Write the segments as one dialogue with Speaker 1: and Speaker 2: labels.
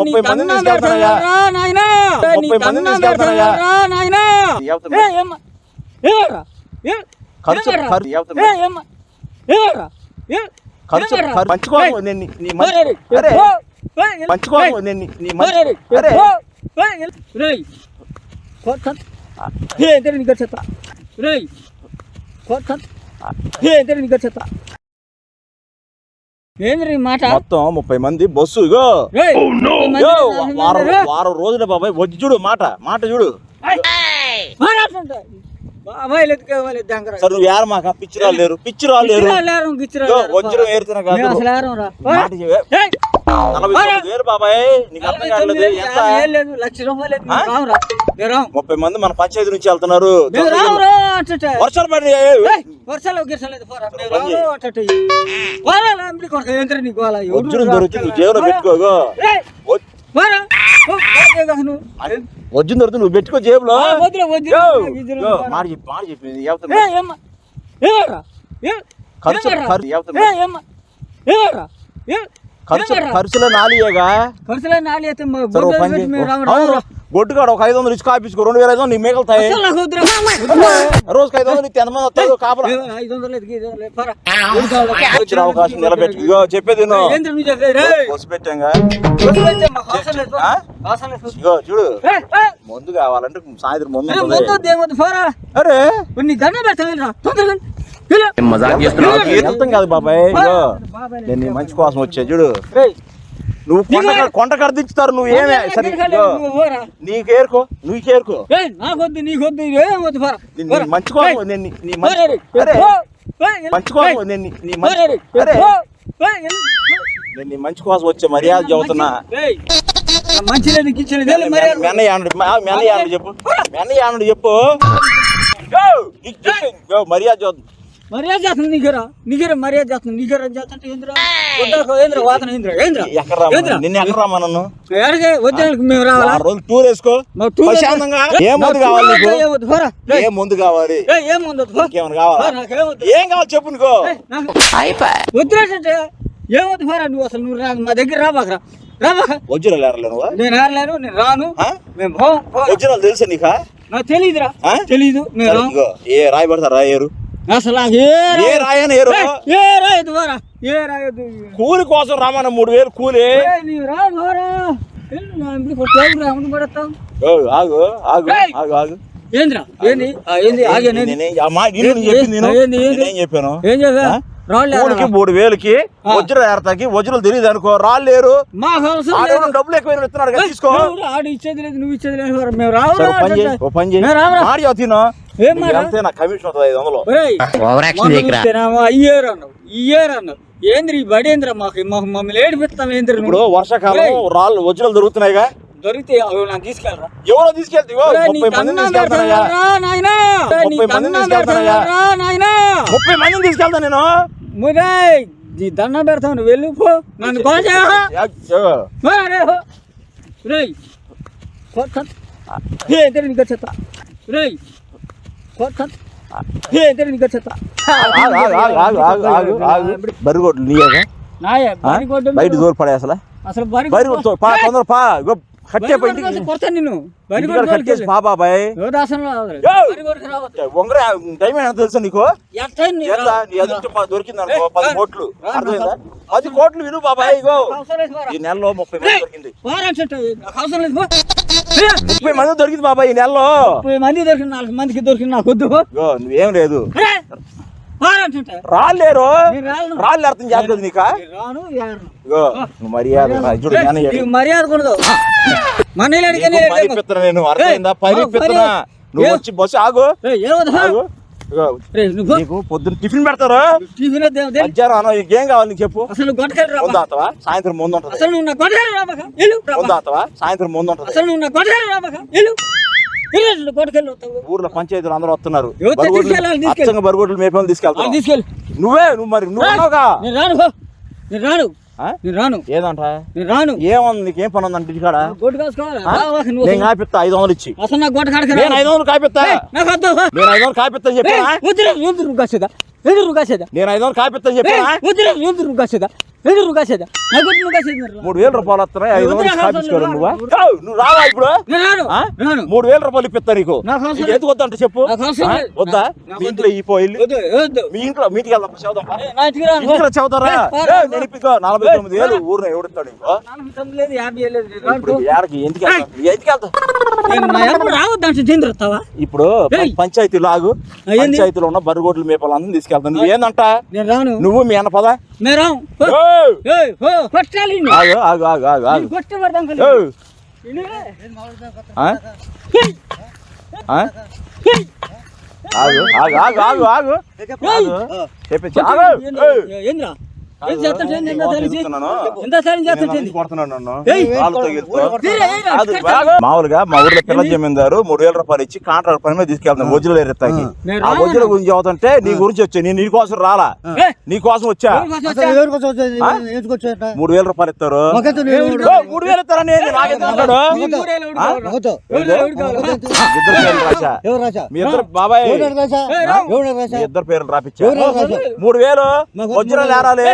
Speaker 1: ముప్పై మందిని తీసుకెళ్తానయ్యా. ముప్పై మందిని తీసుకెళ్తానయ్యా. ఖర్చు ఖర్చు? ఖర్చు పంచుకోకు నేను నీ- పంచుకోకు నేను నీ- నీ మంచి అరే
Speaker 2: ఏంద్రీ మాట?
Speaker 1: మొత్తం ముప్పై మంది బస్సు ఇగో.
Speaker 2: మంది
Speaker 1: వారం. వారం రోజుల బాబాయ్ వచ్చి చూడు మాట మాట చూడు. సరే నువ్వు ఏర మాక పిచ్చిరాలు లేరు? పిచ్చిరాలు లేరు? వజ్రం ఏరుతున్నా కాదు ముప్పై మంది మన పంచాయతీ నుంచి వెళ్తున్నారు. వర్షాలు పడి
Speaker 2: ఏయ్, వర్షాలు గిర్సలేదు పోరా. మేము
Speaker 1: పని
Speaker 2: రాము అంటుంటే. పోరా, లాంబడి కొడతా, ఏంట్రా నీకు గోల? ఎవరు
Speaker 1: వజ్రం
Speaker 2: రా?
Speaker 1: దొరికింది నువ్వు జేబులో పెట్టుకోగో
Speaker 2: కాదు నువ్వు.
Speaker 1: వజ్రం దొరుకుతుంది నువ్వు పెట్టుకో జేబులో. మాట చెప్పి మాట ఖర్చు? ఖర్చు? ఖర్చులో నాలుగేగా?
Speaker 2: ఖర్చులే నాలుగు అయితే.
Speaker 1: గొడ్డు కాడ ఒక ఐదు వందలు ఇచ్చి కాపించుకో రెండు వేల ఐదు వందలు మిగులుతాయి
Speaker 2: వద్దురా.
Speaker 1: రోజుకి ఐదు వందలు ఇస్తే ఎంతమంది వస్తారు? కాపలా.
Speaker 2: ఏ, ఐదు వందలు ఎదిగి, ఐదు వందలు ఎదిగి, పోరా.
Speaker 1: వచ్చిన అవకాశం నిలబెట్టు. ఇగో చెప్పేది పెట్టాంగా. ఇగో చూడు. మందు కావాలంటే సాయంత్రం మందు. అరే
Speaker 2: నీ దండం. తొందరగా.
Speaker 1: నాకు వెళ్తాం కాదు బాబాయ్. నేను నీ మంచి కోసం వచ్చా చూడు. నువ్వు కొండ కాడ- కొండ కడ దించుతారు నువ్వు ఏమే? సరే
Speaker 2: నువ్వు.
Speaker 1: నీకేరుకో నీకేరుకో
Speaker 2: ఏయ్, నాకొద్దు నీకొద్దు.
Speaker 1: మంచి కోసం నేను నీ- మంచి. మంచి కోసం నేను నీ-. మంచి. నేను నీ మంచి కోసం వచ్చే మర్యాద చెబుతున్నా
Speaker 2: ఏయ్, నా మంచి లేదు గిచ్చలేదు వెళ్ళు, మరి
Speaker 1: మీ అన్నయ్య ఆనుడు మా- మీ అన్నయ్య ఆనుడు చెప్పు. మీ అన్నయ్య ఆనుడు చెప్పు. నీకు మర్యాద చూద్దాం
Speaker 2: మర్యాద చేస్తుంది నీకేరా నీకేరా మర్యాద చేస్తుంది. నీకేరా చేస్తుంటే ఏంద్రా వద్దాకో ఏంద్రా వాదన ఏంద్రా ఏంద్రా
Speaker 1: ఎక్కడ రమ్మను? నిన్ను ఎక్కడ రమ్మా నన్ను?
Speaker 2: ఎక్కడికి వద్దానికి మేము రావాలా?
Speaker 1: రోజు టూర్ వేసుకో. ప్రశాంతంగా. ఏ
Speaker 2: నా
Speaker 1: మందు కావాలి నీకు? ఏ మందు కావాలి?
Speaker 2: ఏం ముందు.
Speaker 1: ఇంకేమైనా కావాలా. ఏం కావాలి చెప్పు నీకో?
Speaker 2: ఏమొద్దు పోరా నువ్వు అసలు నువ్వు రా మా దగ్గర రాబాకరా రాబాక
Speaker 1: వజ్రాలు
Speaker 2: నేను రాలేను నేను రాను? మేము.
Speaker 1: వజ్రాలు తెలుసా నీకా?
Speaker 2: నాకు తెలీదురా.
Speaker 1: ఆ?
Speaker 2: తెలీదు.
Speaker 1: ఏ రాయి పడతారా రాయరు
Speaker 2: అసలు ఏ.
Speaker 1: రాయని
Speaker 2: ఏ రాయదు పోరా ఏ రాయదు
Speaker 1: కూలి కోసం రామన్న మూడు వేలు కూలి.
Speaker 2: నీవు రా పోరా
Speaker 1: ఆగు ఆగు. ఆగు ఆగు.
Speaker 2: ఏంద్రా? ఏంది? ఏంది?
Speaker 1: నేనేం- చెప్పాను?
Speaker 2: ఏం?
Speaker 1: మూడు వేలకి. వజ్రం ఏరతాకి వజ్రాలు తెలియదు అనుకో రాళ్ళు లేరు.
Speaker 2: మాకు అవసరం లేదు.
Speaker 1: ఆడేమో డబ్బులు ఎక్కువ తీసుకో.
Speaker 2: ఆడు ఇచ్చేది లేదు నువ్వు ఇచ్చేది లేదు. మేము రావు
Speaker 1: పని చేయి చేయి. తిను.
Speaker 2: ఏం మాట?
Speaker 1: వెళ్తే నాకు కమిషన్ వస్తుంది ఐదు వందలు?
Speaker 2: అన్నావు అన్నావు. ఏంద్ర ఈ బడేంద్ర మాకు? మాకు మమ్మల్ని ఏడిపిస్తాం ఏంద్ర?
Speaker 1: ఇప్పుడు వర్షాకాలం. రాళ్ళు వజ్రాలు దొరుకుతున్నాయిగా?
Speaker 2: దొరికితే అవి నాకు తీసుకెళ్ళరా?
Speaker 1: ఎవరో తీసుకెళ్తే ముప్పై మందిని తీసుకెళ్తా నేను.
Speaker 2: మురాయ్, నీ దండం పెడతావు నువ్వు వెళ్ళు పో. నన్ను కాల్ చేయవా?
Speaker 1: యా,
Speaker 2: మా రే హో. రేయ్
Speaker 1: బరిగొడ్లు నీయేగా? బయట దూరం పడే అసలు.
Speaker 2: అసలు బరి
Speaker 1: బరి కొట్టు, పా తొందర పా
Speaker 2: నిన్ను.
Speaker 1: బాబాయ్ టైం తెలుసా నీకు? దొరికింది అనుకో పది
Speaker 2: ఏయ్,
Speaker 1: కోట్లు.
Speaker 2: రా,
Speaker 1: అర్థమైందా? పది కోట్లు విను బాబాయ్ ఇగో. ఈ నెలలో ముప్పై మంది దొరికింది. ముప్పై మంది దొరికింది బాబాయ్ ఈ నెలలో.
Speaker 2: ముప్పై మంది దొరికిన నాలుగు మందికి దొరికిన నాకు వద్దు.
Speaker 1: నువ్వేం లేదు. రాలేరు. రాళ్ళు అర్థం చేస్తుంది నీకా? మర్యాద చూడు
Speaker 2: మర్యాద కొనదు. నేను వెళ్ళలేను.
Speaker 1: పరిపెత్తన నేను? అర్థమైందా? పరిపెత్తన. నువ్వు వచ్చి బస్సు ఆగు. నీకు పొద్దున్న టిఫిన్ పెడతారు.
Speaker 2: టిఫిన్
Speaker 1: ఏం కావాలి నీకు చెప్పు.
Speaker 2: అసలు
Speaker 1: సాయంత్రం ముందు ఉంటది.
Speaker 2: అసలు
Speaker 1: సాయంత్రం ముందు ఉంటది.
Speaker 2: అసలు
Speaker 1: ఊర్లో పంచాయతీలు అందరూ వస్తున్నారు. అచ్చంగా బరుగొడ్లు మేపేమని
Speaker 2: ఆ,
Speaker 1: తీసుకెళ్తాను
Speaker 2: తీసుకెళ్ళు.
Speaker 1: నువ్వే నువ్వు మరి నువ్వు
Speaker 2: రా.
Speaker 1: అన్నావుగా?
Speaker 2: నేను రాను. నేను రాను? నేను రాను.
Speaker 1: ఏదంట?
Speaker 2: నేను రాను.
Speaker 1: ఏముంది నీకేం పని ఉందంటే
Speaker 2: కాసుకోవాలి? నువ్వు
Speaker 1: నేను కాపిస్తా ఐదు వందలు ఇచ్చి.
Speaker 2: అసలు నాకు కాడికి
Speaker 1: నేను ఐదు వందలు కాపిస్తా.
Speaker 2: నాకు వద్దు
Speaker 1: నేను ఐదు వందలు కాపిస్తా చెప్పా
Speaker 2: ఎందుకు నువ్వు కాసేదా. నువ్వు కాసేదా.
Speaker 1: నేను ఐదు వందలు కాపిస్తా చెప్పా
Speaker 2: నువ్వు కాసేదా. ఎందుకు నువ్వు కాసేదా? నాకు వద్దు నువ్వు కాసేది మరి? రా.
Speaker 1: మూడు వేల రూపాయలు వస్తున్నాయి ఐదు వందలు
Speaker 2: అవసరం
Speaker 1: నువ్వా నువ్వు? రావా ఇప్పుడు? మూడు వేల రూపాయలు ఇప్పిస్తా నీకు.
Speaker 2: నీకు
Speaker 1: ఎందుకు వద్దంటే చెప్పు. వద్దా? మీ ఇంట్లో ఈ పోయి
Speaker 2: వద్దు వద్దు.
Speaker 1: మీ ఇంట్లో మీ ఇంటికి వెళ్దాం
Speaker 2: ఇంటికి
Speaker 1: చదువుతారా? నేను ఇప్పించుకో నలభై తొమ్మిది వేలు ఊరిని
Speaker 2: రాను.
Speaker 1: ఇప్పుడు ఏడకి ఎందుకు? ఎందుకు వెళ్తావు? ఇప్పుడు. పంచాయతీలో ఆగు? పంచాయతీలో ఉన్న బరిగోడ్లు మేపాలు అందరిని తీసుకెళ్తాను. నువ్వు ఏందంట? నువ్వు మీ అన్న పదా. ఆగు ఆగు ఆగు ఆగు ఆగు. ఆగు మామూలుగా మా ఊర్లో పిల్ల జమీందారు మూడు వేల రూపాయలు ఇచ్చి కాంట్రాక్ట్ పని మీద తీసుకెళ్తాను వజ్రలు ఎత్తాకి
Speaker 2: నేను
Speaker 1: ఆ. వజ్రల గురించి అవుతుంటే నీ గురించి వచ్చా? నేను నీ కోసం రాలా? నీ కోసం వచ్చా? మూడు వేల రూపాయలు ఇస్తారు. మూడు వేలు ఇస్తారని? ఇద్దరు? మీ బాబాయ్. ఇద్దరు పేర్లు రాపిచ్చా?
Speaker 3: ఎవరు రాశా?
Speaker 1: మూడు వేలు వజ్రాలు ఏరాలి.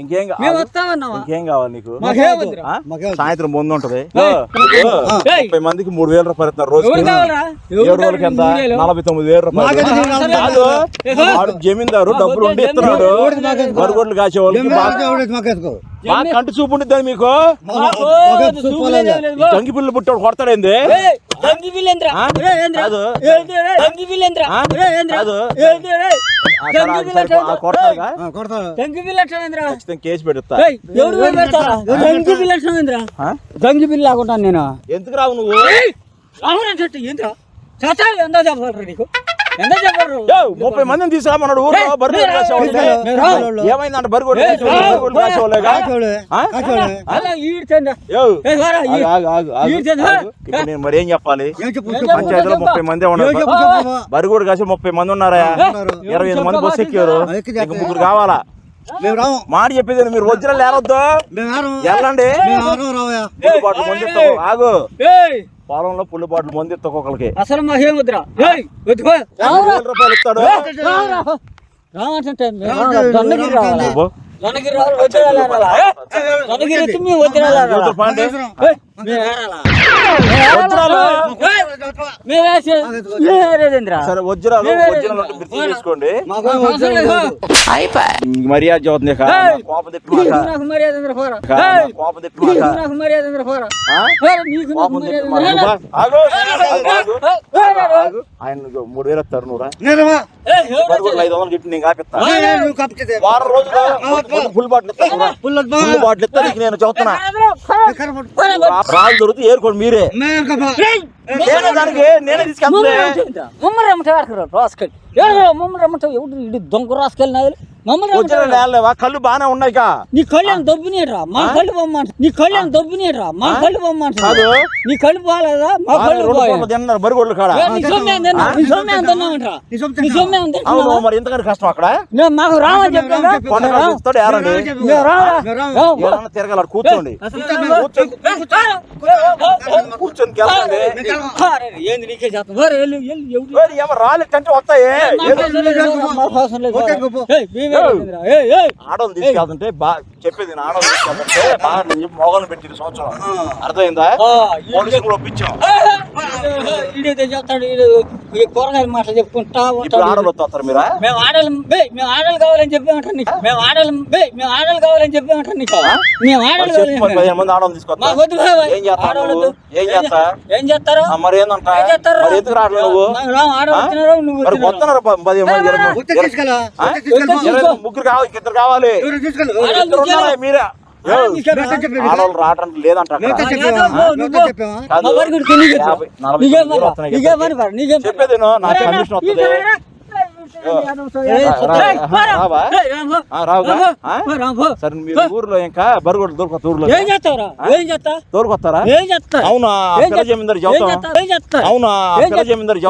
Speaker 1: ఇంకేం కావాలి
Speaker 2: వస్తామన్నావా
Speaker 1: ఇంకేం కావాలి నీకు
Speaker 2: మాకేం వద్దురా.
Speaker 1: ఆ?
Speaker 3: మాకేం వద్దు.
Speaker 1: సాయంత్రం ముందు ఉంటది. ముప్పై మందికి మూడు వేల రూపాయలు ఇస్తున్నారు రోజు ఏడు రోజులకి ఎంత? నలభై తొమ్మిది వేల రూపాయలు జమీందారు డబ్బులు ఉండి ఇస్తున్నాడు
Speaker 3: ఎవరిది మాకెందుకు?
Speaker 1: వరగొడ్లు కాసే వాళ్ళకి
Speaker 3: ఏం
Speaker 1: బాగా
Speaker 3: రాశా? ఎవరిది మాకెందుకు?
Speaker 1: బాగా కంటి చూపు ఉండిద్ది మీకు. జంగి పిల్లలు పుట్టాడు కొడతాడేంది
Speaker 2: దంగి వీలేంద్ర.
Speaker 1: కాదు.
Speaker 2: దంగి వీలేంద్ర.
Speaker 1: కాదు.
Speaker 2: ఏంద్ర, రే?
Speaker 1: ఆ,
Speaker 2: దంగి
Speaker 1: సరే,
Speaker 2: వీలేంద్ర.
Speaker 1: సరే, ఆ, కొడతారుగా
Speaker 3: ఆ, కొడతారు.
Speaker 2: దంగి వీలేంద్ర.
Speaker 1: ఖచ్చితంగా కేసు పెడతా
Speaker 2: ఏయ్, ఎవడు వీలు పెడతారా? దంగి వీలేంద్ర.
Speaker 1: ఆ?
Speaker 2: దంగి బిల్లు లాగుంటాను నేను
Speaker 1: ఎందుకు రావు నువ్వు
Speaker 2: చెట్టు ఏంద్రా చాచా ఎంత చెప్పగలరు నీకు
Speaker 1: ముప్పై మందిని తీసుకురామన్నాడు ఊర్లో.
Speaker 3: రాను.
Speaker 1: ఏమైందంట. ఇప్పుడు నేను మరి ఏం చెప్పాలి? పంచాయతీలో ముప్పై మంది ఉన్నారు. బరిగోడు కాసి ముప్పై మంది ఉన్నారా. ఇరవై ఐదు మంది బస్సు ఎక్కారు. ముగ్గురు కావాలా. మాట చెప్పేది మీరు వజ్రాలు ఏరొద్దు. వెళ్ళండి ఆగు.
Speaker 2: ఏయ్
Speaker 1: పొలంలో పుల్లు బాటలు మంది ఒక్కొక్కరికి
Speaker 2: అసలు
Speaker 1: వేల రూపాయలు ఇస్తాడు.
Speaker 2: రావంటే
Speaker 1: సరే వజ్రాలు. వజ్రాలు తీసుకోండి. మర్యాద చదువుతుంది. కోపం. ఆయన మూడు వేలు ఇస్తారు నువ్వు ఐదు వందలు గిట్టి నేను కాపిస్తా. వారం రోజులు ఫుల్ బాటిల్. ఫుల్ బాటిల్ ఇస్తా నేను చదువుతున్నా. రాళ్ళు దొరికితే ఏరుకోండి మీరే. నేనే దానికి నేనే తీసుకెళ్తా
Speaker 2: మమ్మల్ని రమ్మటారు రాసుకెళ్ళి. మమ్మల్ని రమ్మటావు ఎవడు ఇడు దొంగ రాసుకెళ్ళినారు
Speaker 1: నేలలేవా? కళ్ళు బానే ఉన్నాయి కా
Speaker 2: నీ కళ్యాణ్ దొబ్బినేట్రా మా కళ్ళు బొమ్మంట నీ కళ్యాణ్ దొబ్బినేట్రా మా కళ్ళు బొమ్మంట.
Speaker 1: కాదు.
Speaker 2: నీ కళ్ళు బాగాలేదా? మా కళ్ళు
Speaker 1: తిన్నారు బరిగొడ్లు కాడ?
Speaker 2: ఏ,
Speaker 1: మరి ఎంతకని కష్టం అక్కడ?
Speaker 2: మాకు రామని.
Speaker 1: ఏదన్నా తిరగలరు కూర్చోండి. కూర్చొని
Speaker 2: ఏంది నీకే చేస్తాం
Speaker 1: వస్తాయి. ఆడోళ్ళు తీసుకెళ్తుంటే బా చెప్పేది ఆడోళ్ళు తీసుకెళ్తుంటే బాగా నేను చెప్పి మొగలు పెట్టింది సంవత్సరం. అర్థమైందా? పోలీసులు కూడా ఒప్పించాం.
Speaker 2: కూరగాయల మాటలు చెప్పుకుంటా
Speaker 1: ఆడోళ్ళు వస్తారు మీరా?
Speaker 2: మేము ఆడలు బే మేము ఆడలు కావాలని చెప్పామంటారు నీకు. మేము ఆడలు బే మేము ఆడలు కావాలని చెప్పామంటారు నీకు. మేము ఆడలు
Speaker 1: చెప్పు పదిహేను మంది ఆడోళ్ళు తీసుకొస్తా. ఏం చేస్తావు? ఏం చేస్తా?
Speaker 2: ఏం చేస్తారు?
Speaker 1: మరి ఏందంట?
Speaker 2: ఏం చేస్తారు?
Speaker 1: మరి ఎందుకు రావట్లేదు నువ్వు? మరి. వస్తున్నారు పదిహేను మంది ఇరవై ముగ్గురు కావాలి ఇద్దరు కావాలి. ఇద్దరు ఉన్నారా మీరే? రావడానికి లేదంట? చెప్పేది.
Speaker 2: అరే,
Speaker 1: కమిషన్
Speaker 2: నా-
Speaker 1: వస్తుంది.
Speaker 2: ఈ
Speaker 1: రావా? ఆ, రావుగా ఆ? సరే మీరు ఊర్లో ఇంకా బరుగుడు దొరకొత్త ఊర్లో
Speaker 2: ఏం చేస్తావురా? ఏం చేస్తా?
Speaker 1: దొరకొస్తారా
Speaker 2: ఏం చేస్తా?
Speaker 1: అవునా?
Speaker 2: ఏం చేస్తా?
Speaker 1: జమీందారు?
Speaker 2: ఏం?
Speaker 1: అవునా?
Speaker 2: ఏం?
Speaker 1: జమీందారు.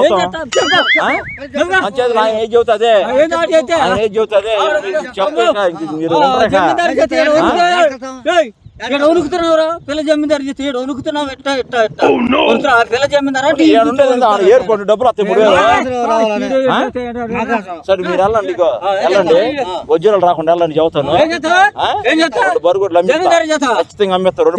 Speaker 1: మంచిది మీరు
Speaker 2: వణుకుతున్నావురా? పిల్ల జమీందారు చేస్తే వణుకుతున్నావు? ఎట్టా ఎట్టా ఎట్టా? వణుకుతున్నా, పిల్ల జమీందారు? అంటే
Speaker 1: ఏర్పాటు డబ్బులు మూడు? సరే మీరు వెళ్ళండి వజ్రాలు రాకుండా వెళ్ళండి చెబుతాను? ఖచ్చితంగా అమ్మేస్తారు